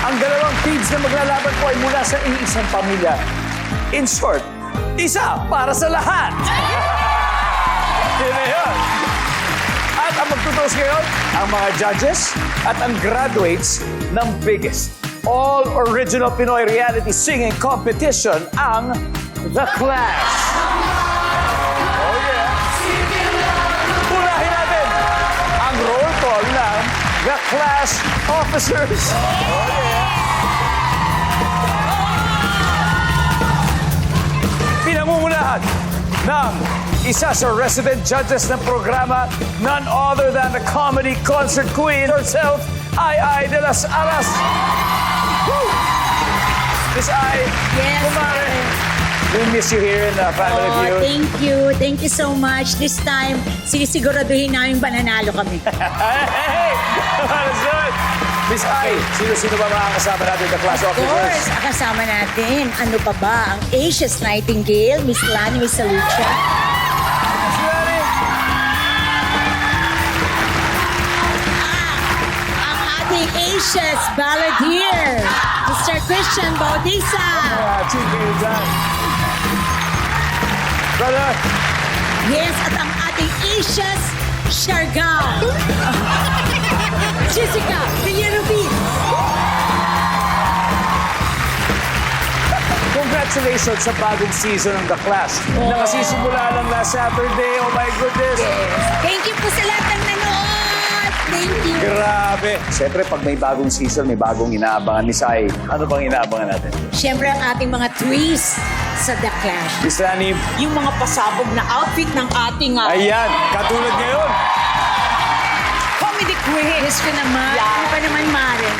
Ang dalawang teams na maglalaban po ay mula sa iisang pamilya. In short, isa para sa lahat. Yun na yun. At ang magtutos ngayon, ang mga judges at ang graduates ng biggest all original Pinoy reality singing competition, ang The Clash. Oh yeah. Unahin natin ang roll call ng The Clash Officers. Oh yeah. Pinangungunahan ng isa sa resident judges ng programa, none other than the comedy concert queen herself, Ai Ai de las Alas. Woo! Miss Ai, Yes. kumare. We miss you here in the Family Oh, Feud. thank you. Thank you so much. This time, sisiguraduhin namin bananalo kami. Hey, it! Miss Ai, sino-sino ba mga kasama natin the class Of course, officers? ang kasama natin, ano pa ba, ang Asia's Nightingale, Miss Lani Miss Salucha. Ang ating Asia's Balladeer, Mr. Christian Bautista. Chief kayo dyan. Brother, Yes, at ang ating Asia's Siargao. Jessica Villarubin. congratulations sa bagong season ng The Clash. Nakasisimula lang last Saturday. Oh my goodness! Thank you po sa lahat ng nanood. Thank you. Grabe! Siyempre, pag may bagong season, may bagong inaabangan ni Sai. Ano bang inaabangan natin? Siyempre ang ating mga twists sa The Clash. Miss Lani, Yung mga pasabog na outfit ng ating uh, ayan, katulad ngayon. comedy quiz ko naman. Ano pa naman, Mare?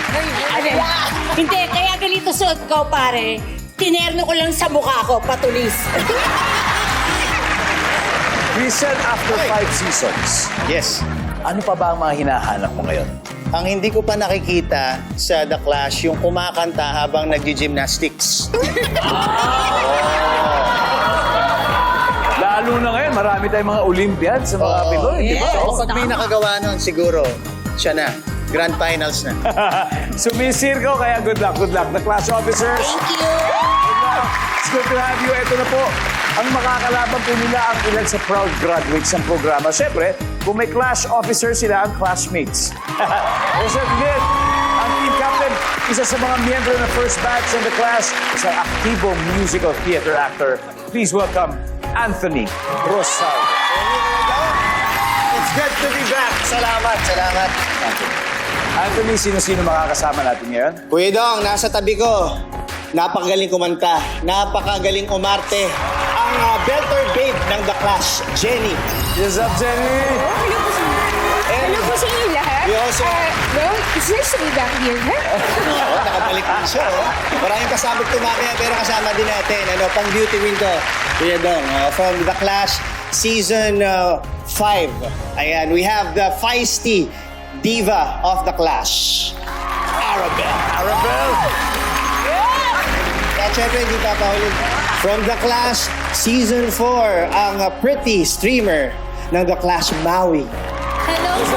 Ano? Hindi, kaya ganito suot ko, pare. Tinerno ko lang sa mukha ko, patulis. We said after five seasons, Yes. ano pa ba ang mga hinahanap mo ngayon? Ang hindi ko pa nakikita sa The Clash, yung kumakanta habang nag-gymnastics. Lalo na ngayon, marami tayong mga Olympiad sa mga Pinoy, di ba? Yes. So, pag may nakagawa nun, siguro, siya na. Grand Finals na. Sumisir ko, kaya good luck, good luck. The class officers, Thank you. good luck. It's good to have you. Ito na po, ang makakalaban po nila ang ilan sa proud graduates ng programa. Siyempre, kung may clash officer sila, ang classmates. Listen, din, ang team captain, isa sa mga miyembro ng first batch ng the class, isang aktibo musical theater actor. Please welcome Anthony Rosaldo. It's good to be back. Salamat, salamat. Anthony, sino-sino makakasama natin ngayon? Kuya Dong, nasa tabi ko. Napakagaling kumanta. Napakagaling umarte. Ang uh, belter babe ng The Clash, Jenny. Yes up, Jenny! Hello po sa Hello po sa inyo lahat. We also- Uh, well, it's nice to be back here. Oo, nakabalik din siya. Oh. Maraming kasama tumamaya pero kasama din natin. Ano, pang beauty win ko. Kuya Dong, oh, from The Clash Season 5. Ayan, we have the feisty diva of The Clash. Arabelle. Arabelle! At syempre, hindi papahulog. From The Clash Season 4, ang uh, pretty streamer ng The Clash Maui. Hello po.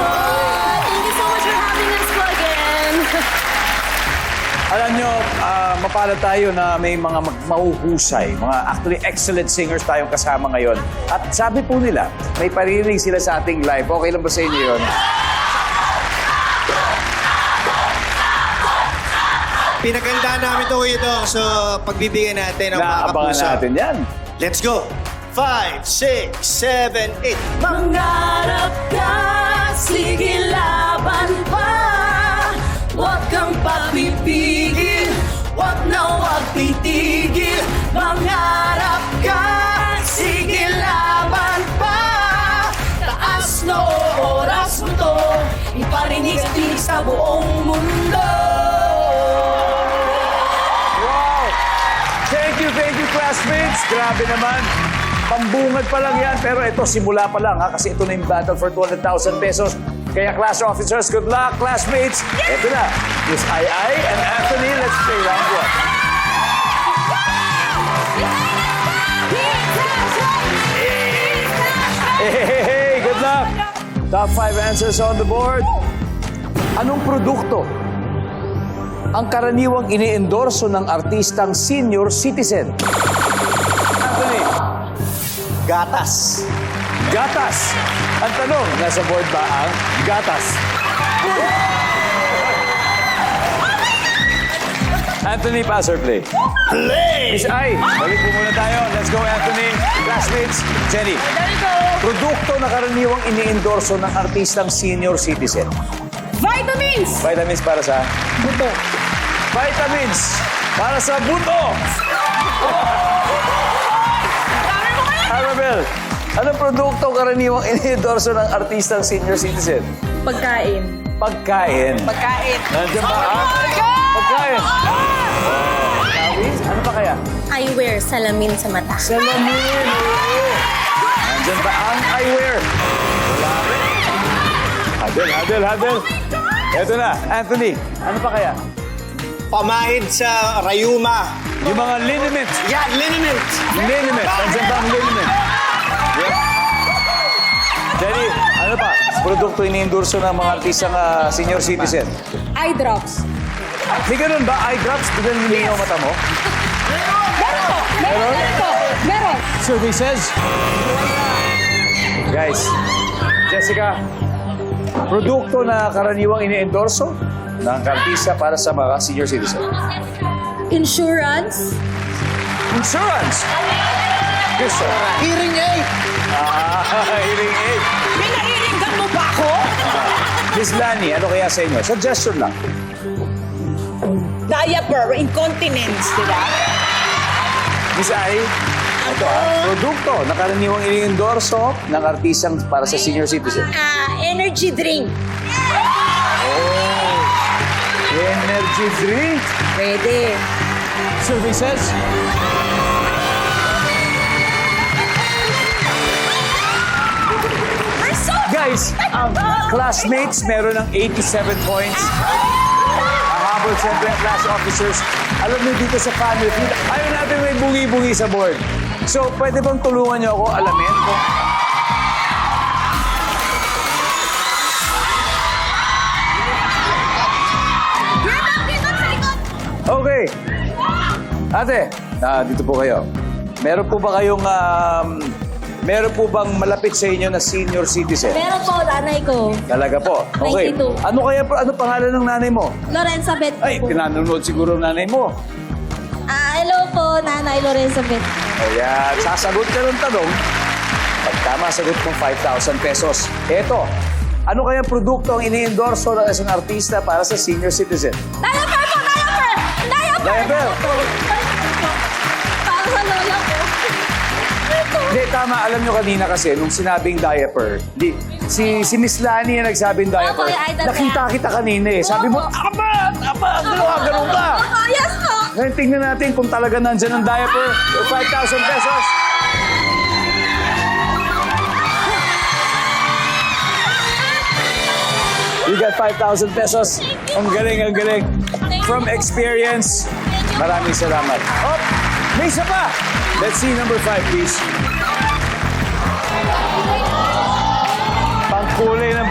Thank you so much for having us po again. Alam nyo, ah, mapalad tayo na may mga mag- mauhusay, mga actually excellent singers tayong kasama ngayon. At sabi po nila, may parinig sila sa ating live. Okay lang ba sa inyo yun? Pinagandaan namin ito, Kuya Dong. So, pagbibigyan natin ang mga Naabangan kapuso. natin yan. Let's go! 5, 6, 7, 8. Mangarap ka, sige laban pa. Huwag kang papipigil, huwag na huwag titigil. Mangarap ka, sige laban pa. Taas na oras mo to, iparinig sa buong mundo. Thank you, thank you, classmates. Grabe naman. Pambungad pa lang yan, pero ito, simula pa lang ha, kasi ito na yung battle for 200,000 pesos. Kaya class officers, good luck, classmates. Ito na, Miss Ai Ai and Anthony, let's play round one. Hey, hey, hey, good luck. Top five answers on the board. Anong produkto ang karaniwang iniendorso ng artistang senior citizen? Anthony, Gatas. gatas. Ang tanong, nasa board ba ang gatas? Anthony, pass or play? Play! Miss Ai, balik po muna tayo. Let's go, Anthony. Classmates, Jenny. Produkto na karaniwang iniendorso ng artistang senior citizen. Vitamins! Vitamins para sa? Buto. Vitamins para sa buto. Arabel, anong produkto karaniwang iniendorso ng artistang senior citizen? Pagkain. Pagkain. Pagkain. Nandiyan ba ang pagkain? Oh, ano pa kaya? Eyewear, salamin sa mata. Salamin. Nandiyan ba ang eyewear? Hadel, hadel, hadel. Eto na, Anthony. Ano pa kaya? Pamahid sa Rayuma. Yung mga liniments. Yan, liniment. Liniment. Nandiyan ba ang liniment? Yeah. Jenny, ano pa? Produkto iniendorso ng mga artistang ah, senior citizen. Eye drops. May ganun ba? Eye drops? Biglang luminaw mata mo? Meron po! Meron! Meron? Meron po! Meron! Survey says... Guys, Jessica, produkto na karaniwang iniendorso ng artista para sa mga senior citizen. Insurance, Insurance! Yes, sir. Hearing aid. Ah, hearing aid. May nariringgan mo ba ako? Miss Lani, ano kaya sa inyo? Suggestion lang. Diaper, incontinence, di ba? Miss Ai, ito ah, produkto na karaniwang iniendorso ng artistang para sa senior citizen. ah, energy drink. Energy drink. Pwede. Survey says... Guys, ang classmates meron ng 87 points. Hahabol siyempre ang class officers. Alam niyo dito sa panel, ayaw natin may bungi-bungi sa board. So, pwede bang tulungan niyo ako alamin kung Ate, ah, dito po kayo. Meron po ba kayong, um, meron po bang malapit sa inyo na senior citizen? Meron po, nanay ko. Talaga po. Okay. 92. Ano kaya, ano pangalan ng nanay mo? Lorenza Beth Ay, po. pinanonood siguro ng nanay mo. Ah, hello po, nanay Lorenza Beth. Ayan, sasagot ka ng tanong. Pag tama, sagot mo 5,000 pesos. Eto, ano kaya produkto ang ini-endorso ng isang artista para sa senior citizen? Diaper po, diaper! Diaper! Diaper. Para sa lola ko. Hindi, tama. Alam nyo kanina kasi, nung sinabing diaper, di, si, si Miss Lani yung nagsabing diaper. Opo, yung idol Nakita kita kanina eh. Sabi mo, Opo. aba, aba, gano'n ka, yes po! Ngayon, tingnan natin kung talaga nandyan ang diaper. For 5,000 pesos. You got 5,000 pesos. Ang galing, ang galing from experience. Maraming salamat. Oh, may isa pa! Let's see number five, please. Pangkulay ng